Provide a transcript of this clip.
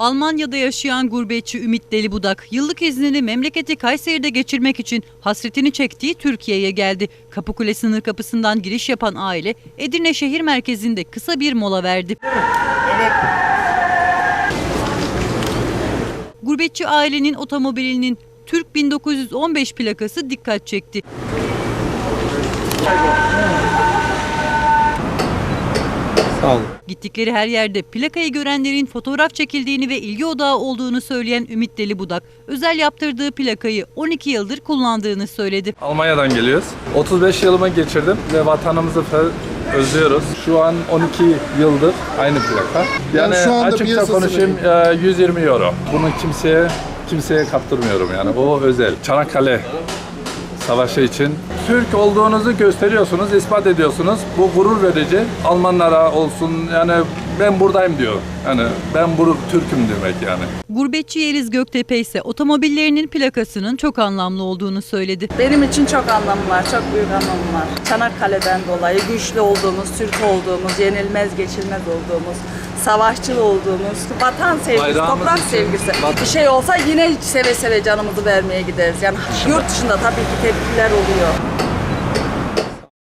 Almanya'da yaşayan gurbetçi Ümit Delibudak, yıllık iznini memleketi Kayseri'de geçirmek için hasretini çektiği Türkiye'ye geldi. Kapıkule sınır kapısından giriş yapan aile Edirne şehir merkezinde kısa bir mola verdi. Gurbetçi ailenin otomobilinin Türk 1915 plakası dikkat çekti. Sağ olun. Gittikleri her yerde plakayı görenlerin fotoğraf çekildiğini ve ilgi odağı olduğunu söyleyen Ümit Delibudak, özel yaptırdığı plakayı 12 yıldır kullandığını söyledi. Almanya'dan geliyoruz. 35 yılımı geçirdim ve vatanımızı özlüyoruz. Şu an 12 yıldır aynı plaka. Yani, şu anda açıkça konuşayım e, 120 euro. Bunu kimseye kimseye kaptırmıyorum yani. O özel. Çanakkale Savaşı için Türk olduğunuzu gösteriyorsunuz, ispat ediyorsunuz. Bu gurur verici. Almanlara olsun yani ben buradayım diyor. Yani ben bu Türk'üm demek yani. Gurbetçi Yeliz Göktepe ise otomobillerinin plakasının çok anlamlı olduğunu söyledi. Benim için çok anlamı var, çok büyük anlamı var. Çanakkale'den dolayı güçlü olduğumuz, Türk olduğumuz, yenilmez geçilmez olduğumuz, savaşçı olduğumuz, vatan sevgisi, Bayrağımız toprak için. sevgisi. Vatan- Bir şey olsa yine seve seve canımızı vermeye gideriz. Yani yurt dışında tabii ki tepkiler oluyor.